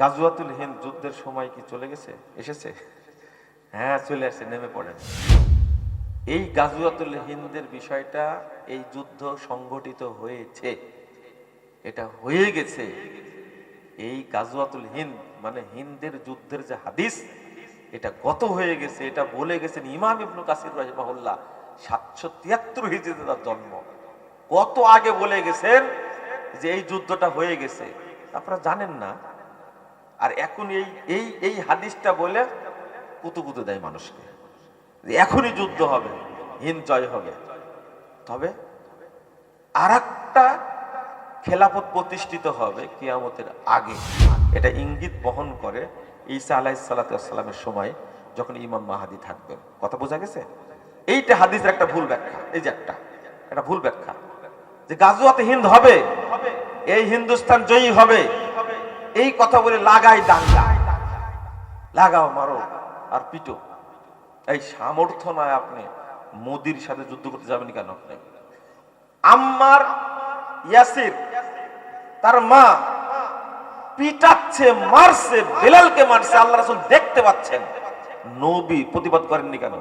গাজুয়াতুল হিন্দ যুদ্ধের সময় কি চলে গেছে? এসেছে? হ্যাঁ চলে আসছে, নেমে পড়েন এই গাজুয়াতুল হিন্দের বিষয়টা এই যুদ্ধ সংগঠিত হয়েছে। এটা হয়ে গেছে। এই গাজুয়াতুল হিন্দ মানে হিন্দের যুদ্ধের যে হাদিস, এটা গত হয়ে গেছে। এটা বলে গেছেন ইমাম ইবনু কাসির রাহিমাহুল্লাহ, সাতশো তিয়াত্তর হিজড়িতে তার জন্ম। কত আগে বলে গেছেন যে এই যুদ্ধটা হয়ে গেছে? আপনারা জানেন না। আর এখন এই এই এই হাদিসটা বলে কুতুকুতু দেয় মানুষকে। এখনই যুদ্ধ হবে হিন্দ জয় হবে। তবে আর একটা খেলাফত প্রতিষ্ঠিত হবে কিয়ামতের আগে। এটা ইঙ্গিত বহন করে ঈসা আলাহ সাল্লামের সময় যখন ইমাম মাহাদি থাকবেন। কথা বোঝা গেছে? এইটা হাদিসের একটা ভুল ব্যাখ্যা। এই যে একটা একটা ভুল ব্যাখ্যা। যে গাজুয়াতে হিন্দ হবে, এই হিন্দুস্তান জয়ী হবে। এই কথা বলে লাগাই দাঙ্গা লাগাও, মারো আর পিটো। এই সামর্থ্য নয় আপনি মোদির সাথে যুদ্ধ করতে যাবেন কেন আপনি? আম্মার ইয়াসির, তার মা পিটাচ্ছে, মারছে, বেলালকে মারছে, আল্লাহ রাসূল দেখতে পাচ্ছেন। নবী প্রতিবাদ করেননি কেন?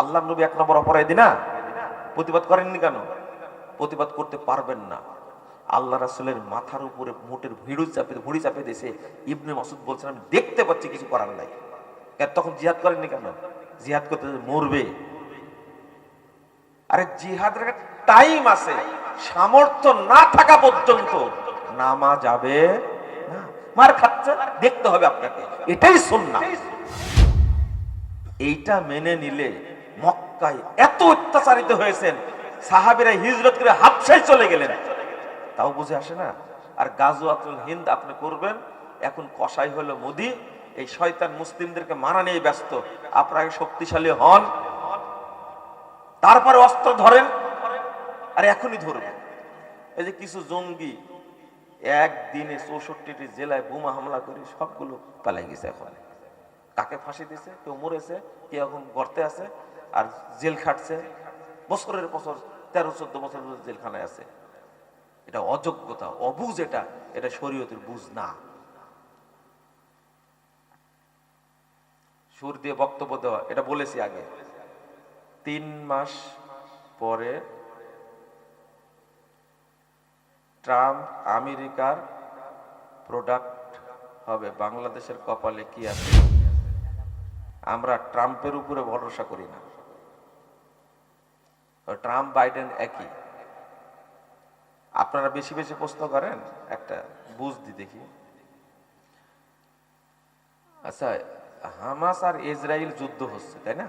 আল্লাহ নবী এক নম্বর অপরাধী না? প্রতিবাদ করেননি কেন? প্রতিবাদ করতে পারবেন না। আল্লাহ রাসূলের মাথার উপরে মোটের ভিড়ু চাপে ভুড়ি চাপে দিয়েছে। ইবনে মাসুদ বলছেন, আমি দেখতে পাচ্ছি কিছু করার নাই। তখন জিহাদ করেননি কেন? জিহাদ করতে মরবে? আরে জিহাদের টাইম আছে। সামর্থ্য না থাকা পর্যন্ত নামা যাবে মার খাচ্ছে, দেখতে হবে আপনাকে। এটাই সুন্নাহ। এইটা মেনে নিলে মক্কায় এত অত্যাচারিত হয়েছেন, সাহাবিরা হিজরত করে হাবসায় চলে গেলেন। তাও বুঝে আসে না। আর গাজুয়াতুল হিন্দ আপনি করবেন, এখন কসাই হলো মোদি, এই শয়তান মুসলিমদেরকে মারা নিয়ে ব্যস্ত। আপনাকে শক্তিশালী হন, তারপরে অস্ত্র ধরেন, আর এখনই ধরবেন। এই যে কিছু জঙ্গি একদিনে চৌষট্টিটি জেলায় বোমা হামলা করে সবগুলো পালাই গেছে এখন। কাকে ফাঁসি দিছে? কেউ মরেছে, কেউ এখন গর্তে আছে, আর জেল খাটছে। বছরের বছর, তেরো, চোদ্দ বছর জেলখানায় আছে। এটা অযোগ্যতা অবুজ এটা এটা শরীয়তের বুঝ না। সুর দিয়ে বক্তব্য দেওয়া, এটা বলেছি আগে। তিন মাস পরে ট্রাম্প আমেরিকার প্রোডাক্ট হবে, বাংলাদেশের কপালে কি আছে? আমরা ট্রাম্পের উপরে ভরসা করি না। ট্রাম্প, বাইডেন একই। আপনারা বেশি বেশি প্রশ্ন করেন, একটা বুঝদি দেখি। আচ্ছা হামাস আর ইসরায়েল যুদ্ধ হচ্ছে, তাই না?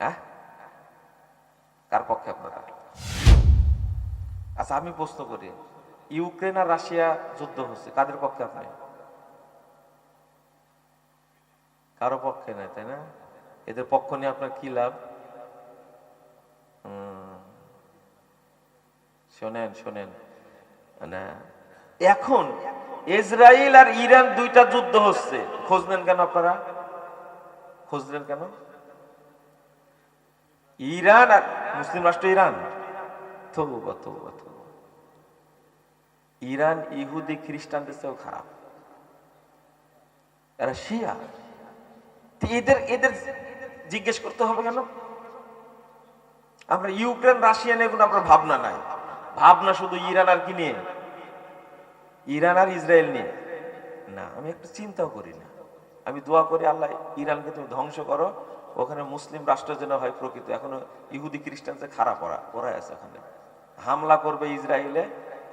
হ্যাঁ? কার পক্ষে আপনারা? আচ্ছা আমি প্রশ্ন করি, ইউক্রেন আর রাশিয়া যুদ্ধ হচ্ছে, কাদের পক্ষে আপনি? কারও পক্ষে নাই, তাই না? এদের পক্ষ নিয়ে আপনার কি লাভ? শোনেন শোনেন। না এখন ইসরায়েল আর ইরান দুইটা যুদ্ধ হচ্ছে। খোঁজ নেন কেন আপনারা? খোঁজ নেন কেন? ইরান আর মুসলিম রাষ্ট্র ইরান। ইরান ইহুদি খ্রিস্টানদের চেয়েও খারাপ। এরা শিয়া। এদের এদের জিজ্ঞেস করতে হবে কেন? আমরা ইউক্রেন, রাশিয়া নিয়ে কোনো আপনার ভাবনা নাই। ভাবনা শুধু ইরান আর কি নিয়ে? ইরান আর ইসরায়েল নিয়ে। না, আমি একটু চিন্তাও করি না। আমি দোয়া করি আল্লাহ ইরানকে তুমি ধ্বংস করো। ওখানে মুসলিম রাষ্ট্র যেন হয় প্রকৃত। এখনও ইহুদি খ্রিস্টান যে খারাপ ওরা ওরাই আছে ওখানে। হামলা করবে ইসরায়েলে,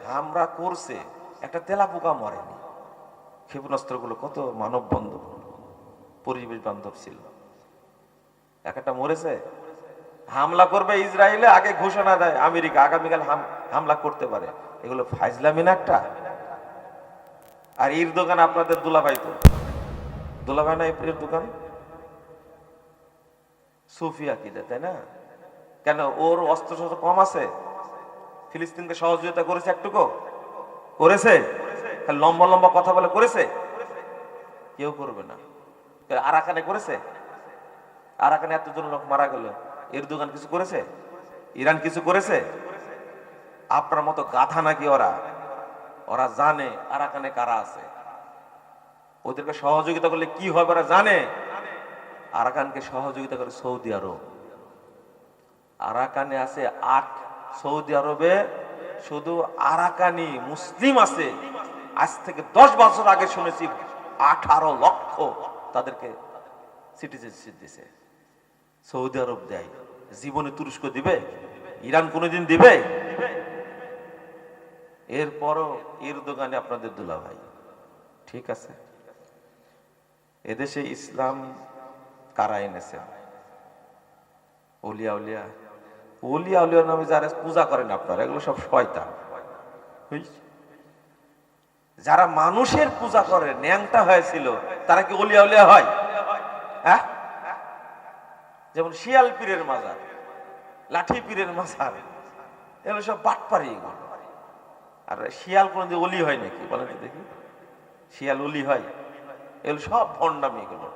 হামলা করছে। একটা তেলা পোকা মরেনি। ক্ষেপণাস্ত্রগুলো কত মানব বন্ধব পরিবেশ বান্ধব ছিল একটা মরেছে হামলা করবে ইসরায়েলে, আগে ঘোষণা দেয় আমেরিকা। আগামীকাল হাম- হামলা করতে পারে। এগুলো ফাইজলামি না একটা? আর এর দোকান আপনাদের দুলাভাই তো। দুলাভাই না এর দোকান? সুফিয়া কিদে তাই না? কেন, ওর অস্ত্র শস্ত্র কম আছে? ফিলিস্তিনকে সহযোগিতা করেছে একটুকু? করেছে? লম্বা লম্বা কথা বলে করেছে? কেউ করবে না। আরাকানে করেছে? আরাকানে এতজন লোক মারা গেল। এর দোকান কিছু করেছে? ইরান কিছু করেছে? আপনার মতো গাধা নাকি ওরা? ওরা জানে আরাকানে কারা আছে। ওদেরকে সহযোগিতা করলে কি হবে ওরা জানে? আরাকানকে সহযোগিতা করে সৌদি আরব। আরাকানে আছে আট সৌদি আরবে, শুধু আরাকানি মুসলিম আছে। আজ থেকে দশ বছর আগে শুনেছি আঠারো লক্ষ তাদেরকে সিটিজেনশিপ দিছে। সৌদি আরব দেয়। জীবনে তুরস্ক দিবে? ইরান কোনোদিন দিবে? এরপরও এর দোকানে আপনাদের দুলা ভাই ঠিক আছে? এদেশে ইসলাম কারা এনেছে? ওলিয়া উলিয়া। ওলিয়া উলিয়া নামে যারা পূজা করেন আপনারা, এগুলো সব শয়তান? যারা মানুষের পূজা করে, ন্যাংটা হয়েছিল, তারা কি ওলিয়া উলিয়া হ্যাঁ? যেমন শিয়াল পীরের মাজার, লাঠি পীরের মাজার, এগুলো সব বাটপারি আর শিয়াল কোনো কোনোদিন অলি হয় নাকি? বলেন দেখি। শিয়াল অলি হয়। এগুলো সব ভণ্ডামি এগুলো।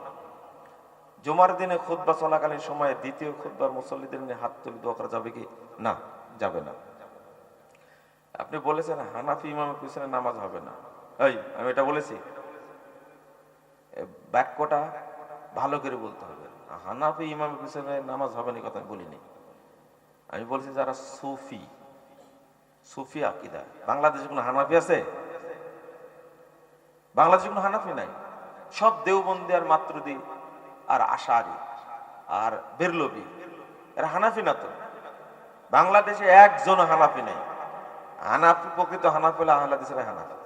জুমার দিনে খুদ্া চলাকালীন সময়ে দ্বিতীয় খুদ্বার মুসল্লিদের নিয়ে হাত তুলে দোয়া করা যাবে কি? না, যাবে না। আপনি বলেছেন হানাফি ইমামের পিছনে নামাজ হবে না। এই, আমি এটা বলেছি। বাক্যটা ভালো করে বলতে হবে। হানাফি ইমামের পিছনে নামাজ হবে না কথা বলিনি। আমি বলছি যারা সুফি সুফি আকিদা, বাংলাদেশে কোনো হানাফি আছে? বাংলাদেশে কোনো হানাফি নাই। সব দেওবন্দি আর মাতৃদি আর আশারি আর বেরলবি, এরা হানাফি না তো। বাংলাদেশে একজন হানাফি নেই। হানাফি, প্রকৃত হানাফি হলে হানাফি।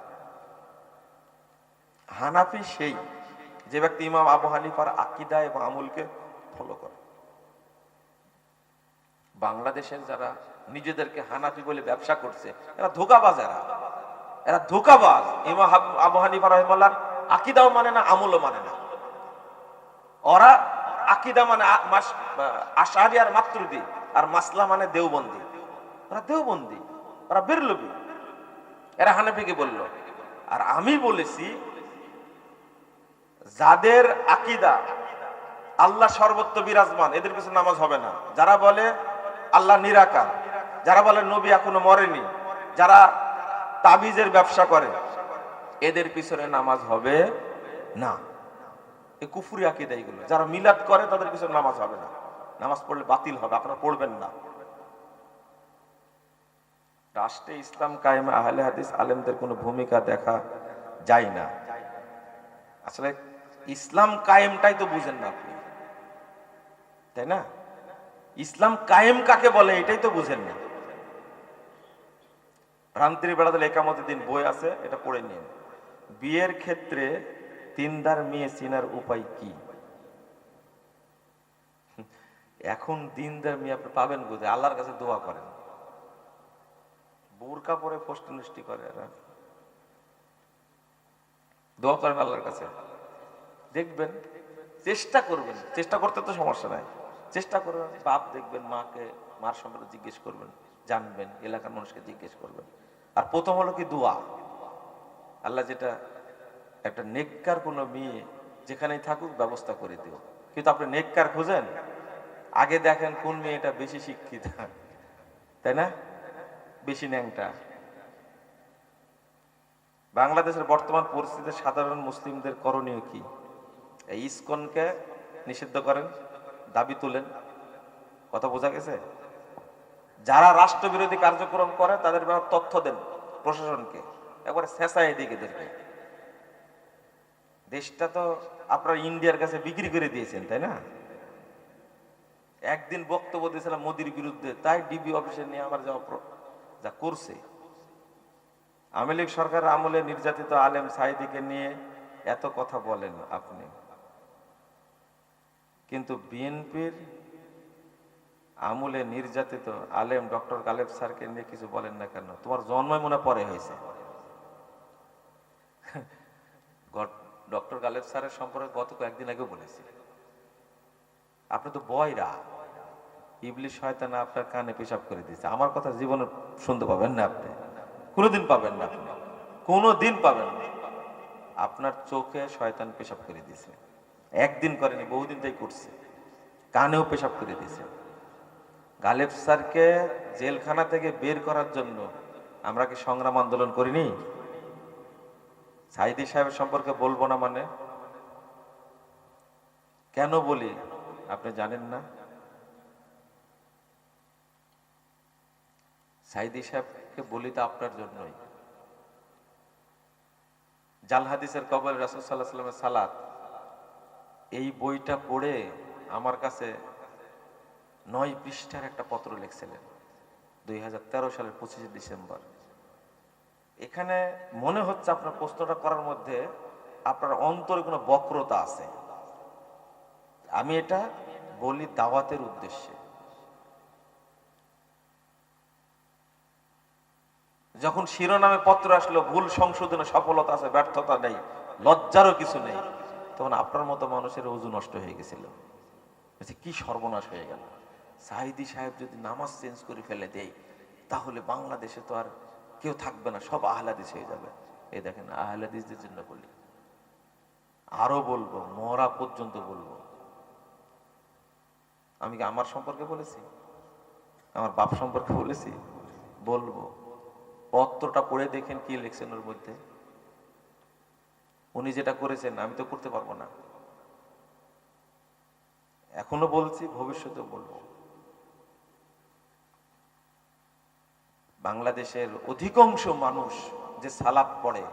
হানাফি সেই যে ব্যক্তি ইমাম আবু হানিফার আকিদা এবং আমুলকে ফলো করে। বাংলাদেশের যারা নিজেদেরকে হানাফি বলে ব্যবসা করছে, এরা ধোকাবাজ এরা। এরা ধোকাবাজ। ইমাম আবু হানিফা রহমাল্লার আকিদাও মানে না, আমলও মানে না। ওরা আকিদা মানে আ- মাস- আশারি আর মাতৃদি আর মাসলা মানে দেওবন্দি। ওরা দেওবন্দি। ওরা বেরলবি। এরা হানাফিকে বলল। আর আমি বলেছি যাদের আকিদা, আল্লাহ সর্বত্র বিরাজমান, এদের পিছনে নামাজ হবে না। যারা বলে আল্লাহ নিরাকার, যারা বলে নবী এখনও মরেনি, যারা তাবিজের ব্যবসা করে, এদের পিছনে নামাজ হবে না। এই কুফুরি আকিদা এইগুলো যারা মিলাদ করে, তাদের পিছনে নামাজ হবে না। নামাজ পড়লে বাতিল হবে, আপনারা পড়বেন না। রাষ্ট্রে ইসলাম কায়েমে আহলে হাদিস আলেমদের কোনো ভূমিকা দেখা যায় না। আসলে ইসলাম কায়েমটাই তো বুঝেন না আপনি। তাই না? ইসলাম কায়েম কাকে বলে এটাই তো বুঝেন না। ভ্রান্তির বেড়াতে একামতের দিন বই আছে, এটা পড়ে নিন। বিয়ের ক্ষেত্রে তিনদার মেয়ে চিনার উপায় কি? এখন দিনদার মেয়ে আপনি পাবেন কোথায়? আল্লাহর কাছে দোয়া করেন। বোরকা পরে ফষ্টি করে দোয়া করেন আল্লাহর কাছে। দেখবেন, চেষ্টা করবেন, চেষ্টা করতে তো সমস্যা নাই। চেষ্টা করবেন, বাপ দেখবেন, মাকে, মার সম্পর্কে জিজ্ঞেস করবেন, জানবেন, এলাকার মানুষকে জিজ্ঞেস করবেন। আর প্রথম হলো কি দোয়া? আল্লাহ যেটা একটা নেককার কোনো মেয়ে যেখানেই থাকুক ব্যবস্থা করে দিও। কিন্তু আপনি নেককার খুঁজেন? আগে দেখেন কোন মেয়েটা বেশি শিক্ষিত। তাই না? বেশি ন্যাংটা। বাংলাদেশের বর্তমান পরিস্থিতিতে সাধারণ মুসলিমদের করণীয় কি? এই ইসকনকে নিষিদ্ধ করেন, দাবি তুলেন। কথা বোঝা গেছে? যারা রাষ্ট্রবিরোধী কার্যক্রম করে, তাদের তথ্য দেন প্রশাসনকে। একবারে শেষায় এদিকে এদেরকে দেশটা তো আপনার ইন্ডিয়ার কাছে বিক্রি করে দিয়েছেন, তাই না? একদিন বক্তব্য দিয়েছিলাম মোদির বিরুদ্ধে, তাই ডিবি অফিসে নিয়ে আমার যাওয়া যা করছে। আওয়ামী লীগ সরকার আমলে নির্যাতিত আলেম সাইদিকে নিয়ে এত কথা বলেন আপনি। কিন্তু বিএনপির আমলে নির্যাতিত আলেম ডক্টর গালেব স্যারকে নিয়ে কিছু বলেন না কেন? তোমার জন্মই মনে পরে হয়েছে। ডক্টর গালেব স্যারের সম্পর্কে গত কয়েকদিন আগে বলেছি। আপনি তো বয়রা। ইবলিশ শয়তান আপনার কানে পেশাব করে দিয়েছে। আমার কথা জীবনে শুনতে পাবেন না আপনি। কোনোদিন পাবেন না আপনি। কোনোদিন পাবেন না। আপনার চোখে শয়তান পেশাব করে দিয়েছে। একদিন করেনি, বহুদিন তাই করছে। কানেও পেশাব করে দিয়েছে। গালেব স্যারকে জেলখানা থেকে বের করার জন্য আমরা কি সংগ্রাম আন্দোলন করিনি? সাইদি সাহেবের সম্পর্কে বলব না মানে? কেন বলি? আপনি জানেন না? সাইদি সাহেবকে বলি তো আপনার জন্যই। জাল হাদিসের কবর রাসুল সাল্লাহ সাল্লামের সালাত। এই বইটা পড়ে আমার কাছে নয় পৃষ্ঠার একটা পত্র লিখছিলেন, দুই হাজার তেরো সালের পঁচিশে ডিসেম্বর। এখানে মনে হচ্ছে আপনার প্রশ্নটা করার মধ্যে আপনার অন্তরে কোনো বক্রতা আছে। আমি এটা বলি দাওয়াতের উদ্দেশ্যে। যখন শিরোনামে পত্র আসলো, ভুল সংশোধনে সফলতা আছে, ব্যর্থতা নেই, লজ্জারও কিছু নেই। তখন আপনার মতো মানুষের ওজু নষ্ট হয়ে গেছিল। কি সর্বনাশ হয়ে গেল। সাহিদি সাহেব যদি নামাজ চেঞ্জ করে ফেলে দেয়, তাহলে বাংলাদেশে তো আর কেউ থাকবে না, সব আহলাদিস হয়ে যাবে। এই দেখেন, আহলাদিসদের জন্য বলি। আরও বলব, মরা পর্যন্ত বলব। আমি কি আমার সম্পর্কে বলেছি? আমার বাপ সম্পর্কে বলেছি? বলব। পত্রটা পড়ে দেখেন কি ওর মধ্যে। উনি যেটা করেছেন, আমি তো করতে পারব না। এখনও বলছি ভবিষ্যতে বলব। বাংলাদেশের অধিকাংশ মানুষ যে সালাপ পড়ে,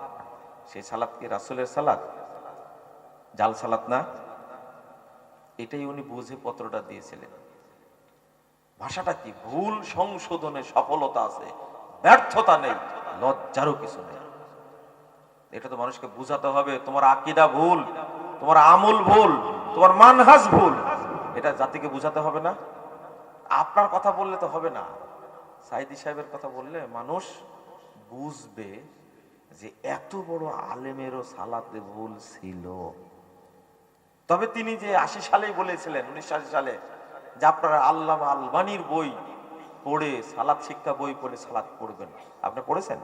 সেই সালাদ কি রাসুলের সালাদ জাল সালাদ না? এটাই উনি বুঝে পত্রটা দিয়েছিলেন। ভাষাটা কি? ভুল সংশোধনে সফলতা আছে, ব্যর্থতা নেই, লজ্জারও কিছু নেই। এটা তো মানুষকে বুঝাতে হবে, তোমার আকিদা ভুল, তোমার আমল ভুল, তোমার মানহাজ ভুল। এটা জাতিকে বুঝাতে হবে না। আপনার কথা বললে তো হবে না। সাইদি সাহেবের কথা বললে মানুষ বুঝবে যে এত বড় আলেমেরও সালাতে ভুল ছিল। তবে তিনি যে আশি সালেই বলেছিলেন উনিশশো আশি সালে, যে আপনারা আল্লামা আলবানির বই পড়ে সালাদ শিক্ষা বই পড়ে সালাদ পড়বেন। আপনি পড়েছেন?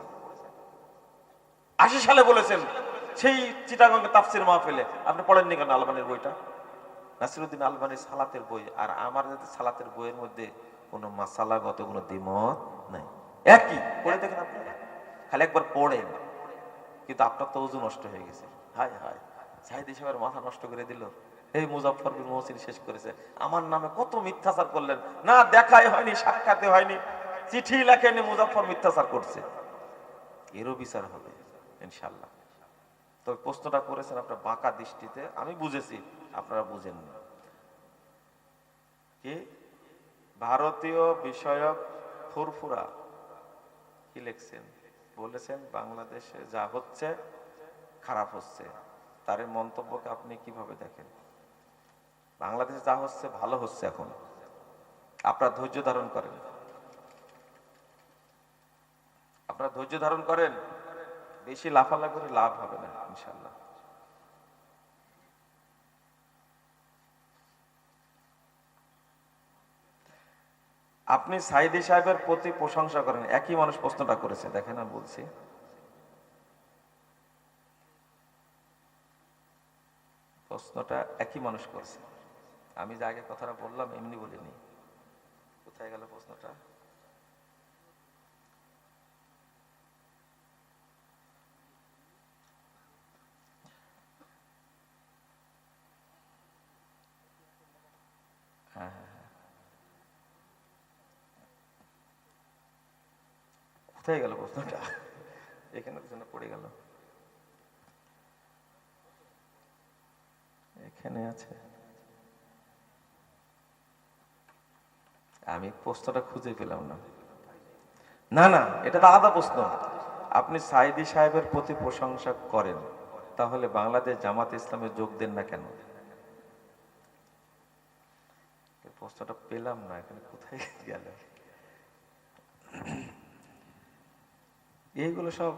আশি সালে বলেছেন, সেই চিটাগঙ্গে তাফসির মাহফিলে, আপনি পড়েননি কেন আলবানির বইটা? নাসিরুদ্দিন আলবানির সালাতের বই, আর আমার সালাতের বইয়ের মধ্যে কোনো মাসালাগত, কোনো দ্বিমত নাই। একই, পড়ে দেখেন আপনারা খালি একবার পড়েন কিন্তু আপনার তো ওজু নষ্ট হয়ে গেছে। হায় হায়। সাহিদ হিসাবের মাথা নষ্ট করে দিল। এই মুজাফর বিন মহসিন শেষ করেছে। আমার নামে কত মিথ্যাচার করলেন। না, দেখাই হয়নি, সাক্ষাতে হয়নি। চিঠি লেখেনি মুজাফর মিথ্যাচার করছে। এরও বিচার হবে। ইনশাল্লাহ তবে প্রশ্নটা করেছেন আপনার বাঁকা দৃষ্টিতে, আমি বুঝেছি, আপনারা বুঝেন না। কি? ভারতীয় বিষয়ক ফুরফুরা কি লিখছেন? বলেছেন, বাংলাদেশে যা হচ্ছে, খারাপ হচ্ছে। তার মন্তব্যকে আপনি কীভাবে দেখেন? বাংলাদেশে যা হচ্ছে, ভালো হচ্ছে এখন। আপনারা ধৈর্য ধারণ করেন। আপনারা ধৈর্য ধারণ করেন? বেশি লাফালাফি করে লাভ হবে না ইনশাল্লাহ আপনি সাইদি সাহেবের প্রতি প্রশংসা করেন, একই মানুষ প্রশ্নটা করেছে, দেখেন আমি বলছি। প্রশ্নটা একই মানুষ করছে। আমি যে আগে কথাটা বললাম, এমনি বলিনি। কোথায় গেল প্রশ্নটা? কোথায় গেল প্রশ্নটা। এখানে যেন পড়ে গেল। এখানে আছে। আমি প্রশ্নটা খুঁজে পেলাম না। না না, এটা তো আলাদা প্রশ্ন। আপনি সাইদি সাহেবের প্রতি প্রশংসা করেন, তাহলে বাংলাদেশ জামাত ইসলামে যোগ দেন না কেন? প্রশ্নটা পেলাম না, এখানে কোথায় গেল? এইগুলো সব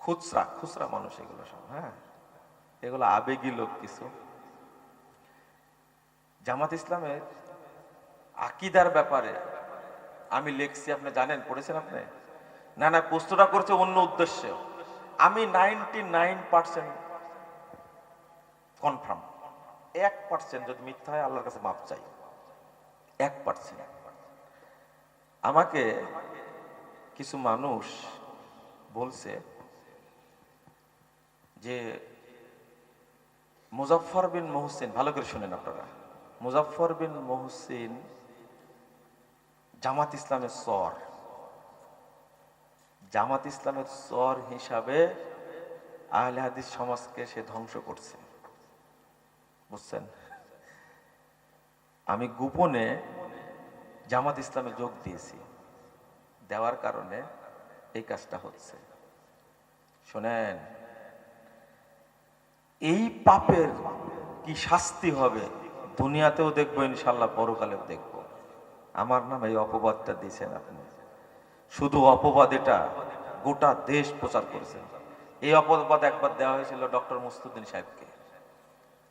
খুচরা খুচরা মানুষ এগুলো সব হ্যাঁ? এগুলো আবেগী লোক কিছু। জামাত ইসলামের আকিদার ব্যাপারে আমি লিখছি, আপনি জানেন, পড়েছেন আপনি? না না, প্রশ্নটা করছে অন্য উদ্দেশ্যে। আমি নাইনটি নাইন পার্সেন্ট কনফার্ম এক পার্সেন্ট যদি মিথ্যা হয়, আল্লাহর কাছে মাপ চাই। এক পার্সেন্ট আমাকে কিছু মানুষ বলছে যে মুজাফফর বিন মহসিন, ভালো করে শুনেন আপনারা। মুজাফফর বিন মহসিন জামাত ইসলামের সর জামাত ইসলামের সর হিসাবে আহলে হাদিস সমাজকে সে ধ্বংস করছে। বুঝছেন? আমি গোপনে জামাত ইসলামে যোগ দিয়েছি। দেওয়ার কারণে এই কাজটা হচ্ছে। শোনেন, এই পাপের কি শাস্তি হবে? দুনিয়াতেও দেখব ইনশাল্লাহ পরকালেও দেখব। আমার নামে এই অপবাদটা দিয়েছেন আপনি। শুধু অপবাদ এটা, গোটা দেশ প্রচার করেছেন এই অপবাদ একবার দেওয়া হয়েছিল ডক্টর মুস্তুদ্দিন সাহেবকে।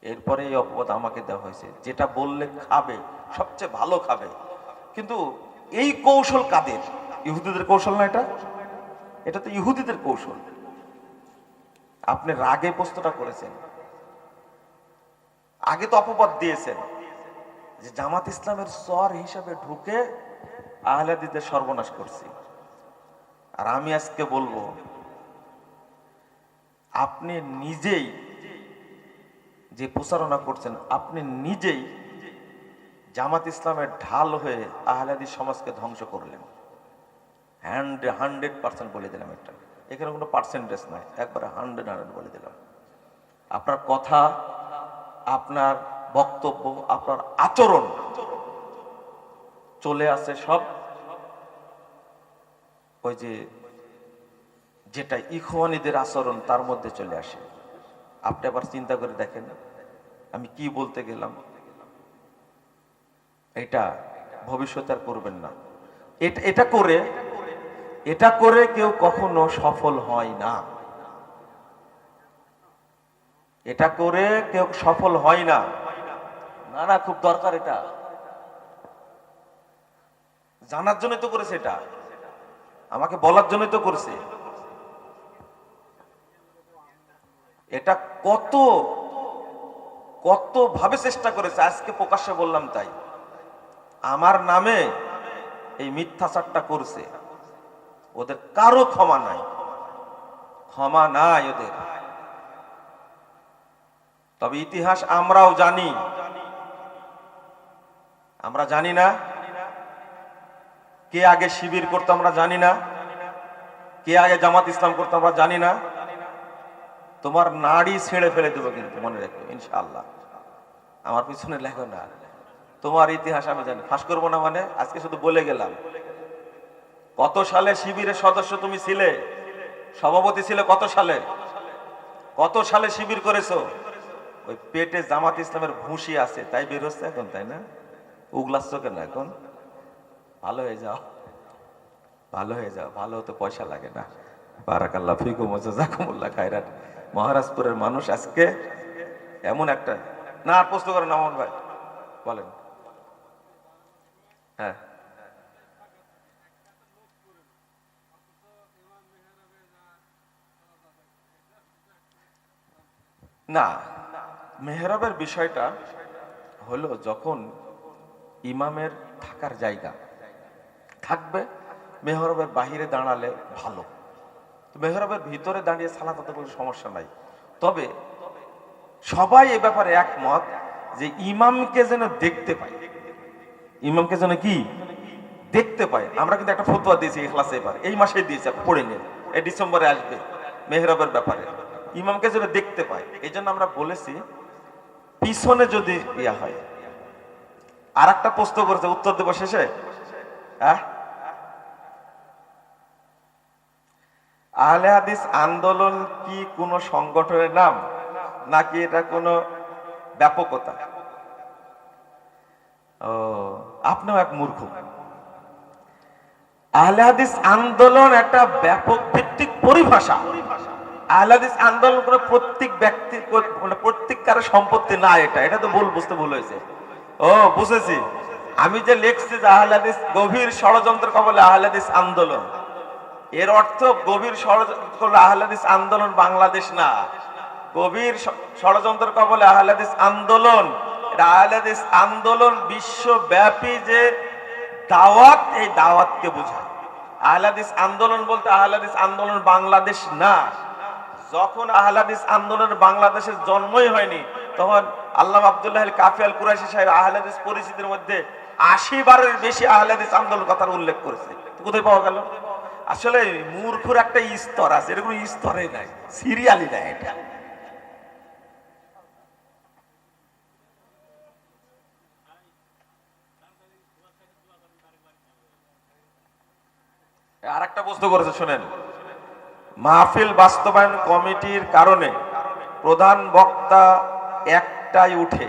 এরপরে এই অপবাদ আমাকে দেওয়া হয়েছে। যেটা বললে খাবে, সবচেয়ে ভালো খাবে। কিন্তু এই কৌশল কাদের? ইহুদিদের কৌশল না এটা? এটা তো ইহুদিদের কৌশল। আপনি রাগে প্রশ্নটা করেছেন। আগে তো অপবাদ দিয়েছেন যে জামাত ইসলামের সর হিসাবে ঢুকে আহলাদিদের সর্বনাশ করছি। আর আমি আজকে বলব, আপনি নিজেই যে প্রচারণা করছেন, আপনি নিজেই জামাত ইসলামের ঢাল হয়ে আহলাদি সমাজকে ধ্বংস করলেন। হান্ড্রেড হান্ড্রেড পার্সেন্ট বলে দিলাম এটা। এখানে কোনো পার্সেন্টেজ নাই, একবারে হান্ড্রেড হান্ড্রেড বলে দিলাম। আপনার কথা, আপনার বক্তব্য, আপনার আচরণ চলে আসে সব। ওই যে, যেটা ইখওয়ানিদের আচরণ, তার মধ্যে চলে আসে। আপনি আবার চিন্তা করে দেখেন, আমি কি বলতে গেলাম? এটা ভবিষ্যতে আর করবেন না। এটা করে এটা করে কেউ কখনো সফল হয় না। এটা করে কেউ সফল হয় না। না না, খুব দরকার এটা। জানার জন্যই তো করেছে এটা। আমাকে বলার জন্যই তো করেছে। এটা কত কত ভাবে চেষ্টা করেছে, আজকে প্রকাশ্যে বললাম তাই। আমার নামে এই মিথ্যাচারটা করছে। ওদের কারও ক্ষমা নাই। ক্ষমা নাই ওদের। তবে ইতিহাস আমরাও জানি। আমরা জানি না। কে আগে শিবির করতো আমরা জানি না। কে আগে জামাত ইসলাম করতো আমরা জানি না। তোমার নাড়ি ছেড়ে ফেলে দেবো কিন্তু, মনে রেখো, ইনশাআল্লাহ। আমার পিছনে লেখো না। তোমার ইতিহাস আমি জানি। ফাঁস করব না মানে? আজকে শুধু বলে গেলাম। কত সালে শিবিরের সদস্য তুমি ছিলে? সভাপতি ছিলে কত সালে? কত সালে শিবির করেছ? ওই পেটে জামাত ইসলামের ভুসি আছে, তাই বের হচ্ছে এখন, তাই না? উগলাচ্ছ কেন এখন? ভালো হয়ে যাও। ভালো হয়ে যাও। ভালো হতে পয়সা লাগে না। বারাকাল্লাহ ফিকুম জাকুমুল্লাহ খায়রাত মহারাজপুরের মানুষ আজকে এমন একটা না, আর প্রশ্ন করেন আমন ভাই। বলেন। হ্যাঁ। না, মেহরাবের বিষয়টা হলো যখন ইমামের থাকার জায়গা। থাকবে, মেহরবের বাহিরে দাঁড়ালে ভালো। মেহরবের ভিতরে দাঁড়িয়ে সালাতে কোনো সমস্যা নাই। তবে সবাই এ ব্যাপারে একমত যে ইমামকে যেন দেখতে পাই ইমামকে যেন কি? দেখতে পাই আমরা কিন্তু একটা ফতোয়া দিয়েছি ক্লাসে এবার। এই মাসে দিয়েছি পড়ে নিন। এই ডিসেম্বরে আসবে মেহরবের ব্যাপারে। ইমামকে যেন দেখতে পাই এই জন্য আমরা বলেছি, পিছনে যদি ইয়া হয়। আর একটা প্রশ্ন করেছে, উত্তর দেবো শেষে? হ্যাঁ? আহলে হাদিস আন্দোলন কি কোনো সংগঠনের নাম, নাকি এটা কোনো ব্যাপকতা? ও, আপনিও এক মূর্খ। আহলে হাদিস আন্দোলন একটা ব্যাপক ভিত্তিক পরিভাষা। আহলে হাদিস আন্দোলন করে প্রত্যেক ব্যক্তি মানে প্রত্যেক কারও সম্পত্তি না এটা। এটা তো ভুল, বুঝতে ভুল হয়েছে। ও, বুঝেছি। আমি যে লিখছি যে আহলে গভীর ষড়যন্ত্র কবলে আহলে হাদিস আন্দোলন। এর অর্থ গভীর ষড়যন্ত্র আহলাদিস আন্দোলন বাংলাদেশ না। গভীর ষড়যন্ত্র কবলে আহলাদিস আন্দোলন। এটা আহলাদিস আন্দোলন বিশ্বব্যাপী যে দাওয়াত, এই দাওয়াতকে বোঝায়। আহলাদিস আন্দোলন বলতে আহলাদিস আন্দোলন বাংলাদেশ না। যখন আহলাদিস আন্দোলন বাংলাদেশের জন্মই হয়নি, তখন আল্লাহ আবদুল্লাহ কাফি আল কুরাশি সাহেব আহলাদিস পরিচিতির মধ্যে আশি বারের বেশি আহলাদিস আন্দোলন কথার উল্লেখ করেছে। কোথায় পাওয়া গেল? আসলে মূর্খুর একটা স্তর আছে, এরকম স্তরে নাই সিরিয়ালি নাই এটা। আর একটা বস্তু করেছে, শুনেন। মাহফিল বাস্তবায়ন কমিটির কারণে প্রধান বক্তা একটাই উঠে,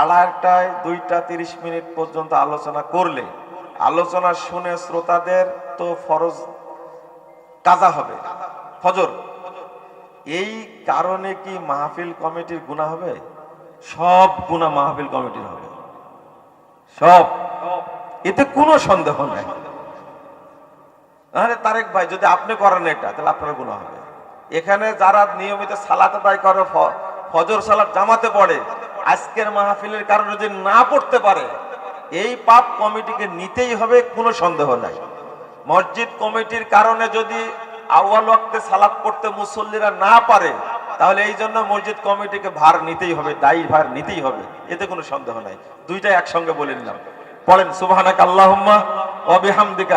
আড়াইটায় দুইটা তিরিশ মিনিট পর্যন্ত আলোচনা করলে, আলোচনা শুনে শ্রোতাদের তো ফরজ কাজা হবে। ফজর, এই কারণে কি মাহফিল কমিটির গুণা হবে? সব গুণা মাহফিল কমিটির হবে। সব। এতে কোনো সন্দেহ নাই। আরে তারেক ভাই, যদি আপনি করেন এটা, তাহলে আপনার গুণ হবে। এখানে যারা নিয়মিত সালাত আদায় করে ফজর সালাত জামাতে পড়ে, আজকের মাহফিলের কারণে যদি না পড়তে পারে, এই পাপ কমিটিকে নিতেই হবে, কোনো সন্দেহ নাই। মসজিদ কমিটির কারণে যদি আউয়াল ওয়াক্তে সালাত পড়তে মুসল্লিরা না পারে, তাহলে এই জন্য মসজিদ কমিটিকে ভার নিতেই হবে, দায়ী ভার নিতেই হবে, এতে কোনো সন্দেহ নাই। দুইটা একসঙ্গে বলে নিলাম। পড়েন সুবহানাক আল্লাহুম্মা ওয়া বিহামদিকা।